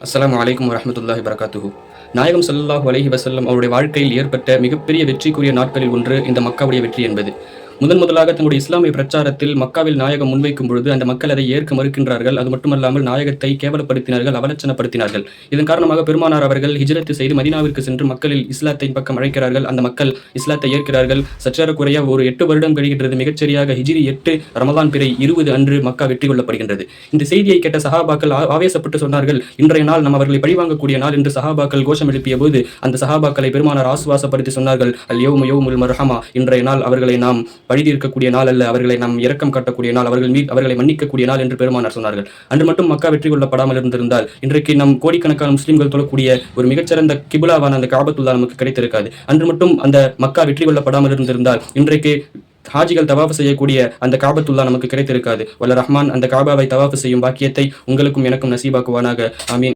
அஸ்லாம் வலைக்கம் வரமத்துல்லாஹி வரகாத்துஹு நாயகம் சல்லாஹூ அலஹி வசல்லம் அவருடைய வாழ்க்கையில் ஏற்பட்ட மிகப்பெரிய வெற்றிக்குரிய நாட்களில் ஒன்று இந்த மக்காவுடைய வெற்றி என்பது. முதன் முதலாக தங்களுடைய இஸ்லாமிய பிரச்சாரத்தில் மக்காவில் நாயகம் முன்வைக்கும் பொழுது அந்த மக்கள் அதை ஏற்க மறுக்கின்றார்கள். அது மட்டுமல்லாமல் நாயகத்தை கேவலப்படுத்தினார்கள் அவலட்சணப்படுத்தினார்கள். இதன் காரணமாக பெருமானார் அவர்கள் ஹிஜரத்து செய்து மதினாவிற்கு சென்று மக்களில் இஸ்லாத்தை பக்கம் அழைக்கிறார்கள். அந்த மக்கள் இஸ்லாத்தை ஏற்கிறார்கள். சற்றேறக்குறைய ஒரு எட்டு வருடம் கழிகின்றது. மிகச்சரியாக ஹிஜிரி எட்டு ரமலான் பிறை இருபது அன்று மக்கா வெற்றி கொள்ளப்படுகின்றது இந்த செய்தியை கேட்ட சஹாபாக்கள் ஆவேசப்பட்டு சொன்னார்கள் இன்றைய நாள் நாம் அவர்களை பழிவாங்கக்கூடிய நாள் என்று சஹாபாக்கள் கோஷம் எழுப்பிய போது அந்த சஹாபாக்களை பெருமானார் ஆசுவாசப்படுத்தி சொன்னார்கள் அல் யோமு யோமுல் மர்ஹமா இன்றைய நாள் அவர்களை நாம் பழி இருக்கக்கூடிய நாள் அல்ல அவர்களை நாம் இரக்கம் காட்டக்கூடிய நாள் அவர்கள் மீ அவர்களை மன்னிக்கக்கூடிய நாள் என்று பெருமானார் சொன்னார்கள். அன்று மட்டும் மக்கா வெற்றி கொள்ளப்படாமல் இருந்திருந்தால் இன்றைக்கு நம் கோடிக்கணக்கான முஸ்லீம்கள் தொழக்கூடிய ஒரு மிகச்சிறந்த கிபுலாவான அந்த காபத்துல்லா நமக்கு கிடைத்திருக்காது. அன்று மட்டும் அந்த மக்கா வெற்றி கொள்ளப்படாமல் இருந்திருந்தால் இன்றைக்கு ஹாஜிகள் தவாஃபு செய்யக்கூடிய அந்த காபத்துல்லா நமக்கு கிடைத்திருக்காது. வல்ல ரஹ்மான் அந்த காபாவை தவாஃபு செய்யும் பாக்கியத்தை உங்களுக்கும் எனக்கும் நசீபாக்குவானாக. ஆமீன்.